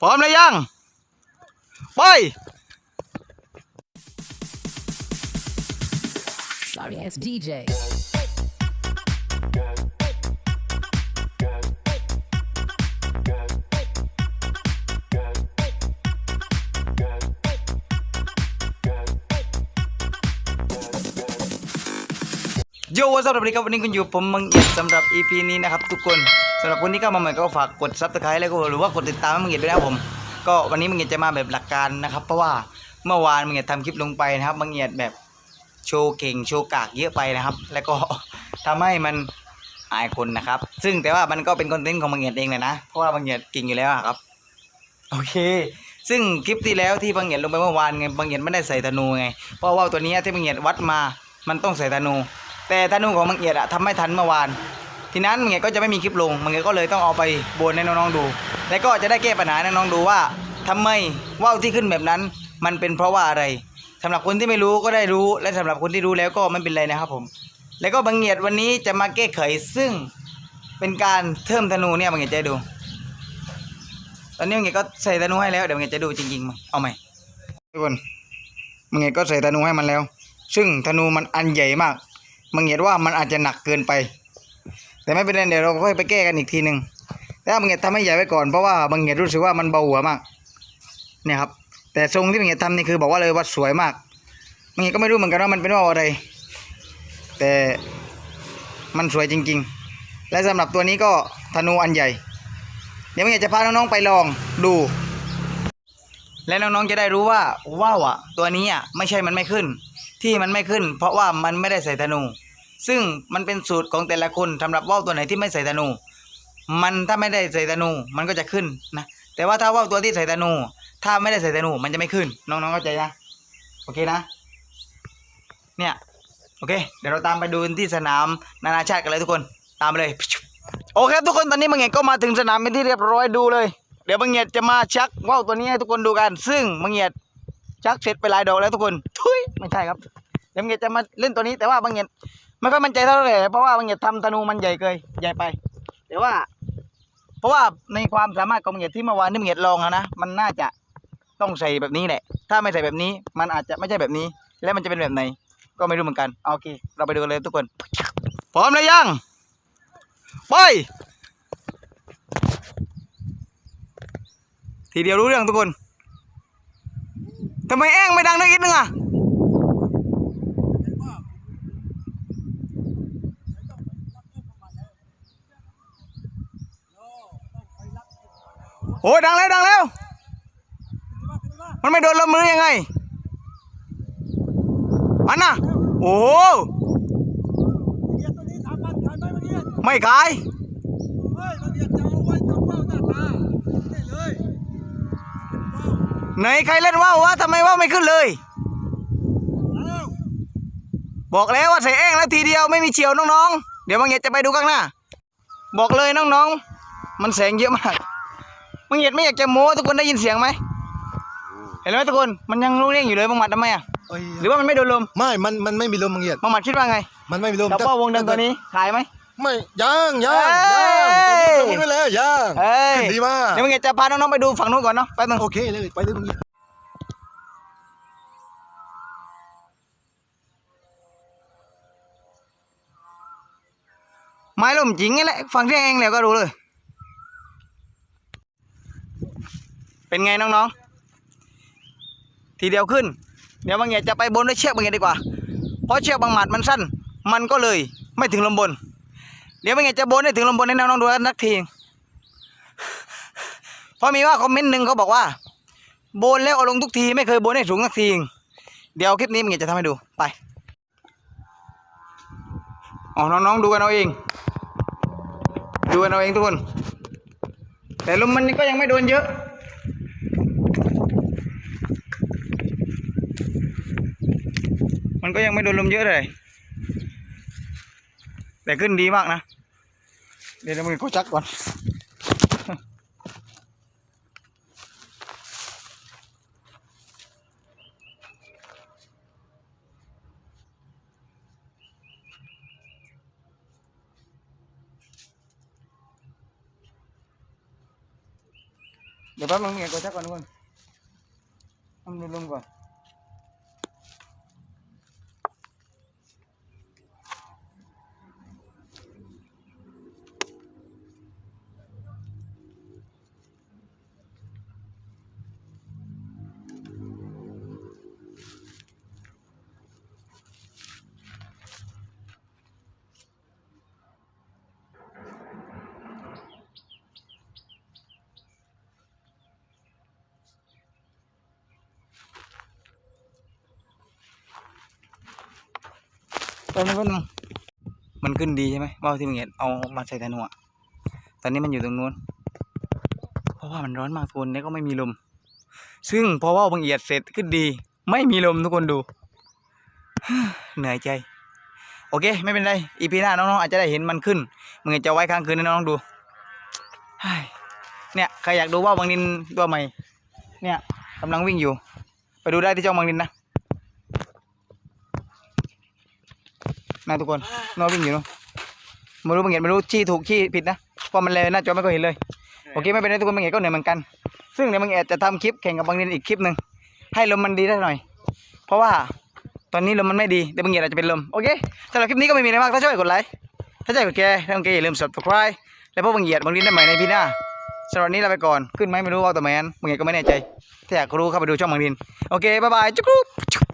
พร้อมแล้วยัง ไป Sorry ass DJ. โย่สำหรับวันนี้ครับวันนี้คุณอยู่ผมมังเอียดสำหรับ EP นี้นะครับทุกคนสำหรับคนที่เข้ามาใหม่ก็ฝากกดซับสไครต์แล้วก็หรือว่ากดติดตามให้มังเอียดด้วยนะครับผม ก็วันนี้มังเอียดจะมาแบบหลักการนะครับ เพราะว่าเมื่อวานมังเอียดทำคลิปลงไปนะครับมังเอียดแบบโชว์เก่งโชว์กากเยอะไปนะครับ แล้วก็ทำให้มันอายคนนะครับ ซึ่งแต่ว่ามันก็เป็นคอนเทนต์ของมังเอียดเองเลยนะ เพราะว่ามังเอียดเก่งอยู่แล้วครับ โอเค ซึ่งคลิปที่แล้วที่บางเหียดลงไปเมื่อวานไงบางเหียดไม่ได้ใส่ธนูไง เพราะว่าตัวนี้ที่บางเหียดวัดมา มันต้องใส่ธนู แต่ธนูของบางเหียดอะทำไม่ทันเมื่อวาน ทีนั้นบางเหยียดก็จะไม่มีคลิปลงบางเหยียดก็เลยต้องเอาไปบนให้น้องๆดู และก็จะได้แก้ปัญหาให้น้องๆดูว่าทำไมว่าวที่ขึ้นแบบนั้น มันเป็นเพราะว่าอะไรสำหรับคนที่ไม่รู้ก็ได้รู้ และสำหรับคนที่รู้แล้วก็ไม่เป็นไรนะครับผม แล้วก็บางเหียดวันนี้จะมาแก้ไขซึ่งเป็นการเทิมธนูเนี่ยบางเหียดจะให้ดู ตอนนี้มึงเงก็ใส่ธนูให้แล้วเดี๋ยวมึงเงจะดูจริงๆมั้ยเอาไหมทุกคนมึงเงก็ใส่ธนูให้มันแล้ว ซึ่งธนูมันอันใหญ่มากมึงเห็นว่ามันอาจจะหนักเกินไป แต่ไม่เป็นไรเดี๋ยวเราค่อยไปแก้กันอีกทีหนึ่งแต่ว่ามึงเงทำให้ใหญ่ไว้ก่อนเพราะว่ามึงเงรู้สึกว่ามันเบาหัวมากเนี่ยครับแต่ทรงที่มึงเงทำนี่คือบอกว่าเลยว่าสวยมากมึงเงก็ไม่รู้เหมือนกันว่ามันเป็นว่าวอะไร แต่มันสวยจริง ๆ และสำหรับตัวนี้ก็ธนูอันใหญ่ เดี๋ยวมึงอยากจะพาน้องๆไปลองดู และน้องๆจะได้รู้ว่าว่าวอะตัวนี้อะไม่ใช่มันไม่ขึ้น ที่มันไม่ขึ้น เพราะว่ามันไม่ได้ใส่ธนู ซึ่งมันเป็นสูตรของแต่ละคนสำหรับว่าวตัวไหนที่ไม่ใส่ธนู มันถ้าไม่ได้ใส่ธนูมันก็จะขึ้นนะแต่ว่าถ้าว่าวตัวที่ใส่ธนู ถ้าไม่ได้ใส่ธนูมันจะไม่ขึ้น น้องๆเข้าใจนะโอเคนะเนี่ยโอเค เดี๋ยวเราตามไปดูที่สนามนานาชาติกันเลยทุกคนตามไปเลย โอเคทุกคนตอนนี้บางเงียดก็มาถึงสนามเป็นที่เรียบร้อยดูเลย เดี๋ยวบางเงียดจะมาชักว่าวตัวนี้ให้ทุกคนดูกัน ซึ่งบางเงียดชักเสร็จไปหลายดอกแล้วทุกคนทุยไม่ใช่ครับเดี๋ยวบางเงียดจะมาเล่นตัวนี้แต่ว่าบางเงียด ม่ค่อยมั่นใจเท่าไหร่เพราะว่าบางเงียดทำธนูมันใหญ่เกินใหญ่ไป แต่ว่า เพราะว่าในความสามารถของบางเงียดที่เมื่อวานที่บางเงียดลองแล้วนะมันน่าจะต้องใส่แบบนี้แหละ ถ้าไม่ใส่แบบนี้ มันอาจจะไม่ใช่แบบนี้ แล้วมันจะเป็นแบบไหน ก็ไม่รู้เหมือนกันโอเค เราไปดูกันเลยทุกคนพร้อมแล้วยังไปทีเดียวรู้เรื่องทุกคนทำไมแอ้งไม่ดังนักอีกนึงอะ อ้ยดังแล้วดังแล้ว มันไม่โดนลมมือยังไง มันน่ะโอ้โหไม่ขายไหนใครเล่นว่าววะทำไมว่าวไม่ขึ้นเลย บอกแล้วว่าใส่เองแล้วทีเดียวไม่มีเฉียวน้องๆ เดี๋ยวบางเงียจะไปดูข้างหน้า บอกเลยน้องๆ มันแสงเยอะมาก บางเงียดไม่อยากจะโม้ทุกคนได้ยินเสียงไหมเห็นไหมทุกคนมันยังรู้เรื่องอยู่เลยบางหมัดทำไมอะเอ้ยหรือว่ามันไม่โดนลมไม่ มัน มันไม่มีลมมังเงียดบางหมัดคิดว่าไง มันไม่มีลมกับว่าวงเดิมตัวนี้ขายไหมไม่ยังยังเอ้ยังยตรงนี้ตรงนี้ไปเลยยังเอ้ยขึ้นดีมากเดี๋ยวบางเงียดจะพาน้องๆไปดูฝั่งนู้นก่อนเนาะแป๊บนึงโอเคเลยไปเลยมังเงียดไม้ลมจริงนี่แหละฟังเสียงเองแล้วก็รู้เลย เป็นไงน้องๆ ทีเดียวขึ้น เดี๋ยวบางอย่างจะไปบนด้วยเชือกบางอย่างดีกว่า เพราะเชือกบางหมัดมันสั้น มันก็เลยไม่ถึงลมบน เดี๋ยวบางอย่างจะบนให้ถึงลมบนให้น้องๆดูนักทีเพราะมีว่าคอมเมนต์หนึ่งเขาบอกว่าบนแล้วเอาลงทุกทีไม่เคยบนให้สูงสักทีเดี๋ยวคลิปนี้บางอย่างจะทำให้ดูไปอ๋อน้องๆดูกันเอาเอง ดูกันเอาเองทุกคน แต่ลมมันก็ยังไม่โดนเยอะ มันก็ยังไม่โดนลมเยอะเลยแต่ขึ้นดีมากนะ เดี๋ยวเรามือเขาจักก่อนเดี๋ยวแป๊บนึงมึงเงียบกดชักก่อนทุกคนทำลมๆก่อน ตอนนี้มันมันขึ้นดีใช่ไหมว่าวที่มึงเห็นเอามาใส่แทนหัวตอนนี้มันอยู่ตรงนู้น เพราะว่ามันร้อนมากทุกคนแล้วก็ไม่มีลม ซึ่งพอว่าวบางเอียดเสร็จขึ้นดี ไม่มีลมทุกคนดู เหนื่อยใจ โอเค ไม่เป็นไร อีพีหน้าน้องๆอาจจะได้เห็นมันขึ้น มึงจะไว้ค้างคืนให้น้องๆดูเฮ้ยเนี่ยใครอยากดูว่าวบางนินตัวใหม่ เนี่ยกำลังวิ่งอยู่ ไปดูได้ที่ช่องบางนินนะ นะทุกคนน้องวิ่งอยู่เนอะไม่รู้บางเห็นไม่รู้ชี้ถูกชี้ผิดนะเพราะมันเลยหน้าจอไม่ก็เห็นเลยโอเคไม่เป็นไรทุกคนบางเห็นก็เหนื่อยเหมือนกัน ซึ่งเดี๋ยวบางเห็นจะทำคลิปแข่งกับบางเห็นอีกคลิปหนึ่งให้ลมมันดีได้หน่อย เพราะว่าตอนนี้ลมมันไม่ดีเดี๋ยวบางเห็นอาจจะเป็นลมโอเคสำหรับคลิปนี้ก็ไม่มีอะไรมากถ้าชอบกดไลค์ถ้าชอบกดแชร์ถ้าโอเคอย่าลืม subscribe แล้วพบบางเหียดบางทีได้ใหม่ในพี่หน้าสำหรับนี้ลาไปก่อนขึ้นไหมไม่รู้ว่าตัวไหนบางเหียดก็ไม่แน่ใจ ถ้าอยากรู้เข้าไปดูช่องบางดินโอเคบ๊ายบายจุ๊บ